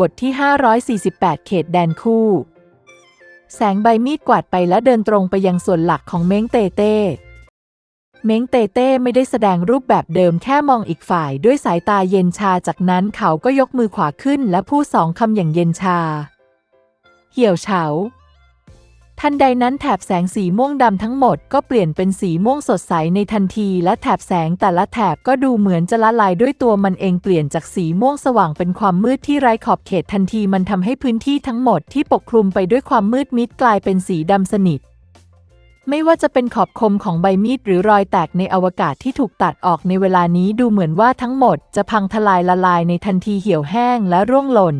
บทที่ 548 เขตแดนคู่ แสงใบมีดกวาดไปและเดินตรงไปยังส่วนหลักของเม้งเตเต้ เม้งเตเต้ไม่ได้แสดงรูปแบบเดิมแค่มองอีกฝ่ายด้วยสายตาเย็นชาจากนั้นเขาก็ยกมือขวาขึ้นและพูดสองคำอย่างเย็นชา เหี่ยวเฉา ทันใดนั้นแถบแสงสีม่วงดำทั้งหมดก็เปลี่ยนเป็นสีม่วงสดใสในทันที และแถบแสงแต่ละแถบก็ดูเหมือนจะละลายด้วยตัวมันเองเปลี่ยนจากสีม่วงสว่างเป็นความมืดที่ไร้ขอบเขตทันทีมันทำให้พื้นที่ทั้งหมดที่ปกคลุมไปด้วยความมืดมิดกลายเป็นสีดำสนิท ไม่ว่าจะเป็นขอบคมของใบมีดหรือรอยแตกในอวกาศที่ถูกตัดออกในเวลานี้ดูเหมือนว่าทั้งหมดจะพังทลายละลายในทันทีเหี่ยวแห้งและร่วงหล่น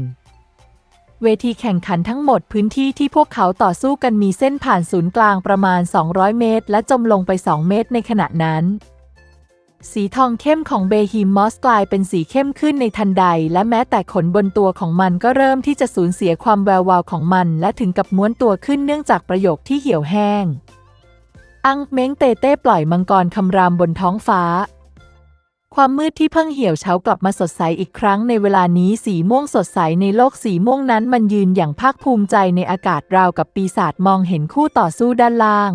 เวทีแข่งขันทั้งหมดพื้นที่ที่พวกเขาต่อสู้กันมีเส้นผ่านศูนย์กลางประมาณ 200 เมตร และจมลงไป 2 เมตรในขณะนั้น สีทองเข้มของเบฮีมอสกลายเป็นสีเข้มขึ้นในทันใด และแม้แต่ขนบนตัวของมันก็เริ่มที่จะสูญเสียความแวววาวของมัน และถึงกับม้วนตัวขึ้นเนื่องจากประโยคที่เหี่ยวแห้ง อังเม้งเตเต้ปล่อยมังกรคำรามบนท้องฟ้า ความมืดที่เพิ่งเหี่ยวเฉากลับมาสดใสอีกครั้งในเวลานี้สีม่วงสดใสในโลกสีม่วงนั้นมันยืนอย่างภาคภูมิใจในอากาศราวกับปีศาจมองเห็นคู่ต่อสู้ด้านล่าง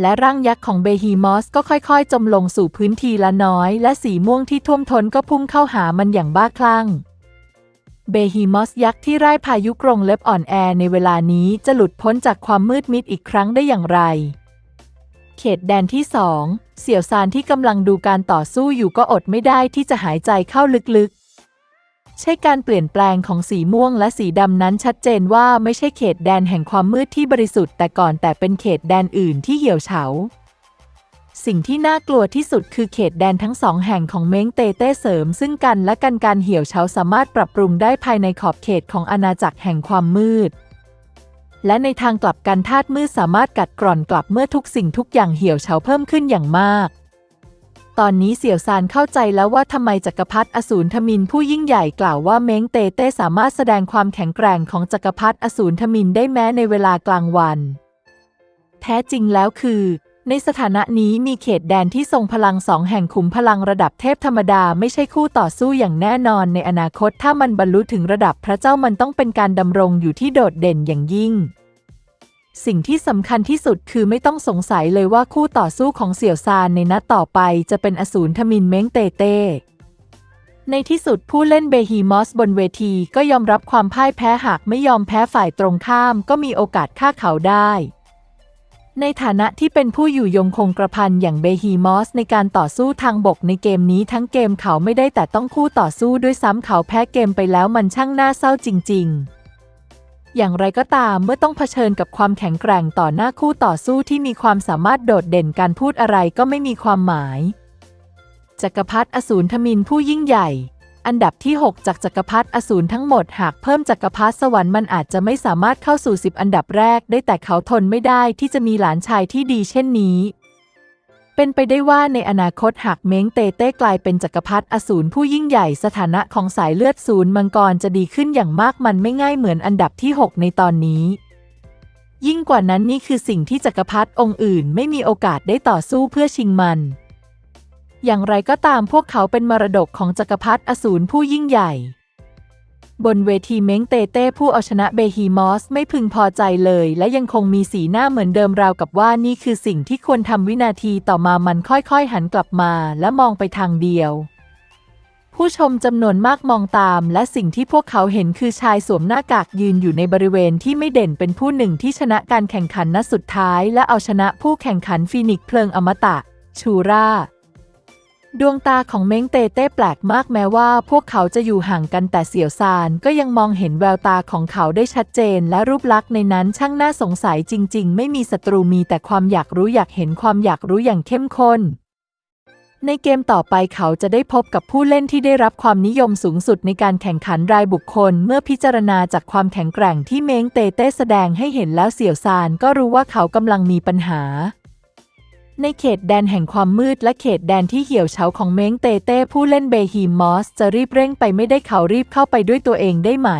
และร่างยักษ์ของเบฮีมอสก็ค่อยๆ จมลงสู่พื้นทีละน้อย และสีม่วงที่ท่วมท้นก็พุ่งเข้าหามันอย่างบ้าคลั่งเบฮีมอสยักษ์ที่ไร้พายุกรงเล็บอ่อนแอในเวลานี้จะหลุดพ้นจากความมืดมิดอีกครั้งได้อย่างไร เขตแดนที่สอง เสี่ยวซานที่กำลังดูการต่อสู้อยู่ก็อดไม่ได้ที่จะหายใจเข้าลึกๆ ใช่การเปลี่ยนแปลงของสีม่วงและสีดำนั้นชัดเจนว่าไม่ใช่เขตแดนแห่งความมืดที่บริสุทธิ์แต่ก่อนแต่เป็นเขตแดนอื่นที่เหี่ยวเฉา สิ่งที่น่ากลัวที่สุดคือเขตแดนทั้งสองแห่งของเม้งเตเต้เสริม ซึ่งกันและกันการเหี่ยวเฉาสามารถปรับปรุงได้ภายในขอบเขตของอาณาจักรแห่งความมืด และในทางกลับกันธาตุมืดสามารถกัดกร่อนกลับเมื่อทุกสิ่งทุกอย่างเหี่ยวเฉาเพิ่มขึ้นอย่างมาก ตอนนี้เสี่ยวซานเข้าใจแล้วว่าทำไมจักรพรรดิอสูรทมินผู้ยิ่งใหญ่กล่าวว่าเม้งเตเต้สามารถแสดงความแข็งแกร่งของจักรพรรดิอสูรทมินได้แม้ในเวลากลางวัน แท้จริงแล้วคือ ในสถานะนี้มีเขตแดนที่ทรงพลังสองแห่งขุมพลังระดับเทพธรรมดาไม่ใช่คู่ต่อสู้อย่างแน่นอนในอนาคตถ้ามันบรรลุถึงระดับพระเจ้ามันต้องเป็นการดำรงอยู่ที่โดดเด่นอย่างยิ่ง สิ่งที่สำคัญที่สุดคือไม่ต้องสงสัยเลยว่าคู่ต่อสู้ของเสี่ยวซานในนัดต่อไปจะเป็นอสูรทมินเม้งเตเต้ในที่สุดผู้เล่นเบฮีมอสบนเวทีก็ยอมรับความพ่ายแพ้หากไม่ยอมแพ้ฝ่ายตรงข้ามก็มีโอกาสฆ่าเขาได้ ในฐานะที่เป็นผู้อยู่ยงคงกระพันอย่างเบฮีมอสในการต่อสู้ทางบกในเกมนี้ทั้งเกมเขาไม่ได้แต่ต้องคู่ต่อสู้ด้วยซ้ำเขาแพ้เกมไปแล้วมันช่างน่าเศร้าจริง ๆ อย่างไรก็ตามเมื่อต้องเผชิญกับความแข็งแกร่งต่อหน้าคู่ต่อสู้ที่มีความสามารถโดดเด่นการพูดอะไรก็ไม่มีความหมายจักรพรรดิอสูรทมินผู้ยิ่งใหญ่ อันดับที่ 6 จากจักรพรรดิอสูรทั้งหมดหากเพิ่มจักรพรรดิสวรรค์มันอาจจะไม่สามารถเข้าสู่ 10 อันดับแรกได้แต่เขาทนไม่ได้ที่จะมีหลานชายที่ดีเช่นนี้ เป็นไปได้ว่าในอนาคตหากเม้งเตเต้กลายเป็นจักรพรรดิอสูรผู้ยิ่งใหญ่สถานะของสายเลือดศูนย์มังกรจะดีขึ้นอย่างมากมันไม่ง่ายเหมือนอันดับที่ 6 ในตอนนี้ ยิ่งกว่านั้นนี่คือสิ่งที่จักรพรรดิองค์อื่นไม่มีโอกาสได้ต่อสู้เพื่อชิงมัน อย่างไรก็ตามพวกเขาเป็นมรดกของจักรพรรดิอสูรผู้ยิ่งใหญ่ บนเวทีเม้งเตเต้ผู้เอาชนะเบฮีมอสไม่พึงพอใจเลย และยังคงมีสีหน้าเหมือนเดิมราวกับว่านี่คือสิ่งที่ควรทำวินาทีต่อมามันค่อยๆ หันกลับมาและมองไปทางเดียว ผู้ชมจำนวนมากมองตาม และสิ่งที่พวกเขาเห็นคือชายสวมหน้ากากยืนอยู่ในบริเวณที่ไม่เด่นเป็นผู้หนึ่งที่ชนะการแข่งขันนัดสุดท้าย และเอาชนะผู้แข่งขันฟีนิกซ์เพลิงอมตะ ชูรา ดวงตาของเม้งเตเต้แปลกมากแม้ว่า พวกเขาจะอยู่ห่างกันแต่เสี่ยวซานก็ยังมองเห็นแววตาของเขาได้ชัดเจน และรูปลักษณ์ในนั้นช่างน่าสงสัยจริง ๆ ไม่มีศัตรูมีแต่ความอยากรู้อยากเห็นความอยากรู้อย่างเข้มข้น ในเกมต่อไปเขาจะได้พบกับผู้เล่นที่ได้รับความนิยมสูงสุดในการแข่งขันรายบุคคล เมื่อพิจารณาจากความแข็งแกร่งที่เม้งเตเต้แสดงให้เห็นแล้วเสี่ยวซานก็รู้ว่าเขากำลังมีปัญหา ในเขตแดนแห่งความมืดและเขตแดนที่เหี่ยวเฉาของเม้งเตเต้ผู้เล่นเบฮีมอสจะรีบเร่งไปไม่ได้เขารีบเข้าไปด้วยตัวเองได้ไหม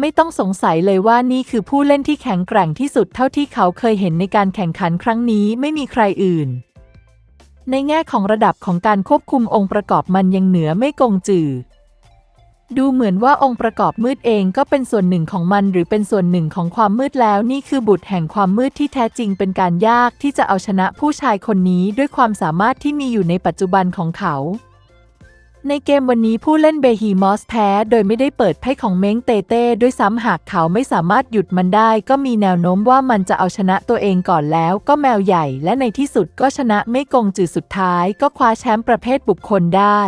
ไม่ต้องสงสัยเลยว่านี่คือผู้เล่นที่แข็งแกร่งที่สุดเท่าที่เขาเคยเห็นในการแข่งขันครั้งนี้ไม่มีใครอื่น ในแง่ของระดับของการควบคุมองค์ประกอบมันยังเหนือไม่กงจือ ดูเหมือนว่าองค์ประกอบมืดเองก็เป็นส่วนหนึ่งของมันหรือเป็นส่วนหนึ่งของความมืดแล้วนี่คือบุตรแห่งความมืดที่แท้จริงเป็นการยากที่จะเอาชนะผู้ชายคนนี้ด้วยความสามารถที่มีอยู่ในปัจจุบันของเขา ในเกมวันนี้ผู้เล่นเบฮีมอสแพ้โดยไม่ได้เปิดไพ่ของเม้งเตเต้ด้วยซ้ำหากเขาไม่สามารถหยุดมันได้ ก็มีแนวโน้มว่ามันจะเอาชนะตัวเองก่อนแล้ว ก็แมวใหญ่ และในที่สุดก็ชนะไม่กงจือสุดท้าย ก็คว้าแชมป์ประเภทบุคคลได้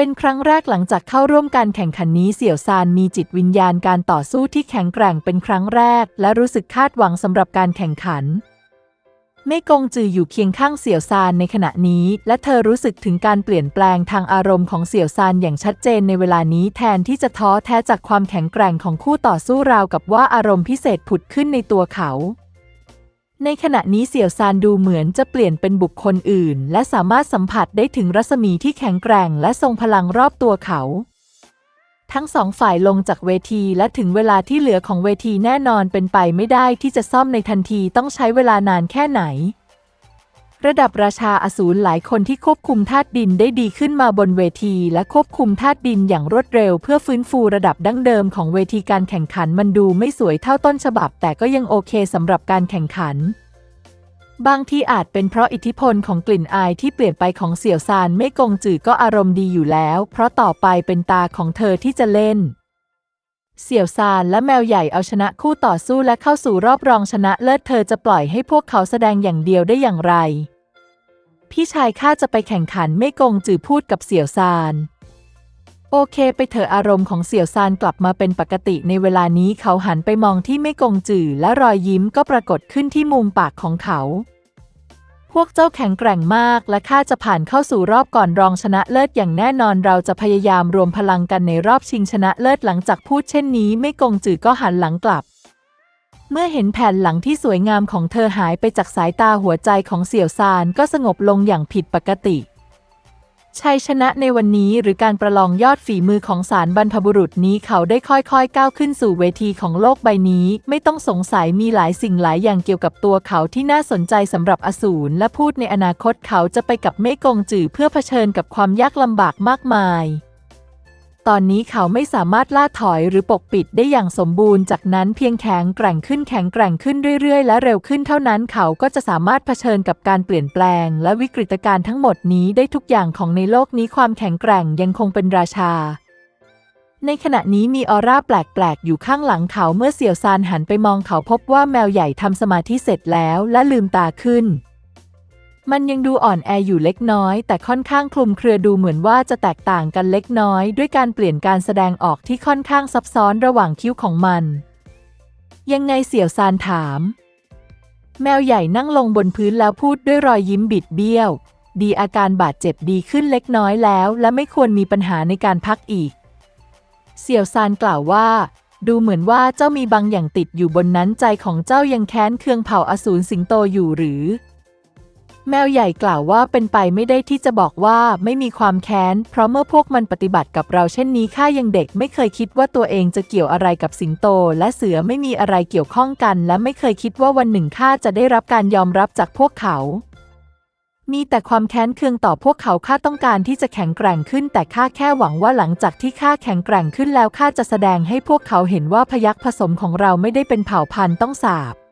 เป็นครั้งแรกหลังจากเข้าร่วมการแข่งขันนี้เสี่ยวซานมีจิตวิญญาณการต่อสู้ที่แข็งแกร่งเป็นครั้งแรก และรู้สึกคาดหวังสำหรับการแข่งขันไม่กงจืออยู่เคียงข้างเสี่ยวซานในขณะนี้ และเธอรู้สึกถึงการเปลี่ยนแปลงทางอารมณ์ของเสี่ยวซานอย่างชัดเจนในเวลานี้แทนที่จะท้อแท้จากความแข็งแกร่งของคู่ต่อสู้ราวกับว่าอารมณ์พิเศษผุดขึ้นในตัวเขา ในขณะนี้เสี่ยวซานดูเหมือนจะเปลี่ยนเป็นบุคคลอื่น และสามารถสัมผัสได้ถึงรัศมีที่แข็งแกร่งและทรงพลังรอบตัวเขา ทั้งสองฝ่ายลงจากเวทีและถึงเวลาที่เหลือของเวทีแน่นอนเป็นไปไม่ได้ที่จะซ่อมในทันทีต้องใช้เวลานานแค่ไหน ระดับราชาอสูรหลายคนที่ควบคุมธาตุดินได้ดีขึ้นมาบนเวที และควบคุมธาตุดินอย่างรวดเร็ว เพื่อฟื้นฟูระดับดั้งเดิมของเวทีการแข่งขันมันดูไม่สวยเท่าต้นฉบับ แต่ก็ยังโอเคสำหรับการแข่งขัน บางที่อาจเป็นเพราะอิทธิพลของกลิ่นอายที่เปลี่ยนไปของเสี่ยวซานไม่กงจือก็อารมณ์ดีอยู่แล้ว เพราะต่อไปเป็นตาของเธอที่จะเล่น เสี่ยวซานและแมวใหญ่เอาชนะคู่ต่อสู้และเข้าสู่รอบรองชนะเลิศเธอจะปล่อยให้พวกเขาแสดงอย่างเดียวได้อย่างไร พี่ชายข้าจะไปแข่งขันไม่กงจือพูดกับเสี่ยวซานโอเคไปเถอะอารมณ์ของเสี่ยวซานกลับมาเป็นปกติในเวลานี้เขาหันไปมองที่ไม่กงจือและรอยยิ้มก็ปรากฏขึ้นที่มุมปากของเขา พวกเจ้าแข็งแกร่งมากและข้าจะผ่านเข้าสู่รอบก่อนรองชนะเลิศอย่างแน่นอนเราจะพยายามรวมพลังกันในรอบชิงชนะเลิศหลังจากพูดเช่นนี้ ไม่กงจือก็หันหลังกลับ เมื่อเห็นแผ่นหลังที่สวยงามของเธอหายไปจากสายตาหัวใจของเสี่ยวซานก็สงบลงอย่างผิดปกติ ชัยชนะในวันนี้หรือการประลองยอดฝีมือของสารบรรพบุรุษนี้เขาได้ค่อยๆ ก้าวขึ้นสู่เวทีของโลกใบนี้ ไม่ต้องสงสัยมีหลายสิ่งหลายอย่างเกี่ยวกับตัวเขาที่น่าสนใจสำหรับอสูรและพูดในอนาคตเขาจะไปกับเมฆกงจือเพื่อเผชิญกับความยากลำบากมากมาย ตอนนี้เขาไม่สามารถล่าถอยหรือปกปิดได้อย่างสมบูรณ์ จากนั้นเพียงแข็งแกร่งขึ้นแข็งแกร่งขึ้นเรื่อยๆ และเร็วขึ้นเท่านั้นเขาก็จะสามารถเผชิญกับการเปลี่ยนแปลง และวิกฤตการณ์ทั้งหมดนี้ได้ทุกอย่างของในโลกนี้ความแข็งแกร่งยังคงเป็นราชาในขณะนี้มีออร่าแปลก ๆ อยู่ข้างหลังเขาเมื่อเสี่ยวซานหันไปมองเขาพบว่าแมวใหญ่ทำสมาธิเสร็จแล้วและลืมตาขึ้น มันยังดูอ่อนแออยู่เล็กน้อย แต่ค่อนข้างคลุมเครือดูเหมือนว่าจะแตกต่างกันเล็กน้อย ด้วยการเปลี่ยนการแสดงออกที่ค่อนข้างซับซ้อนระหว่างคิ้วของมัน ยังไงเสี่ยวซานถาม แมวใหญ่นั่งลงบนพื้นแล้วพูดด้วยรอยยิ้มบิดเบี้ยว ดีอาการบาดเจ็บดีขึ้นเล็กน้อยแล้ว และไม่ควรมีปัญหาในการพักอีก เสี่ยวซานกล่าวว่า ดูเหมือนว่าเจ้ามีบางอย่างติดอยู่บนนั้นใจของเจ้ายังแค้นเคืองเผ่าอสูรสิงโตอยู่หรือ แมวใหญ่กล่าวว่าเป็นไปไม่ได้ที่จะบอกว่าไม่มีความแค้น เพราะเมื่อพวกมันปฏิบัติกับเราเช่นนี้ข้ายังเด็กไม่เคยคิดว่าตัวเองจะเกี่ยวอะไรกับสิงโต และเสือไม่มีอะไรเกี่ยวข้องกัน และไม่เคยคิดว่าวันหนึ่งข้าจะได้รับการยอมรับจากพวกเขา มีแต่ความแค้นเคืองต่อพวกเขาข้าต้องการที่จะแข็งแกร่งขึ้น แต่ข้าแค่หวังว่าหลังจากที่ข้าแข็งแกร่งขึ้นแล้วข้าจะแสดงให้พวกเขาเห็นว่าพยัคฆ์ผสมของเราไม่ได้เป็นเผ่าพันธุ์ต้องสาบ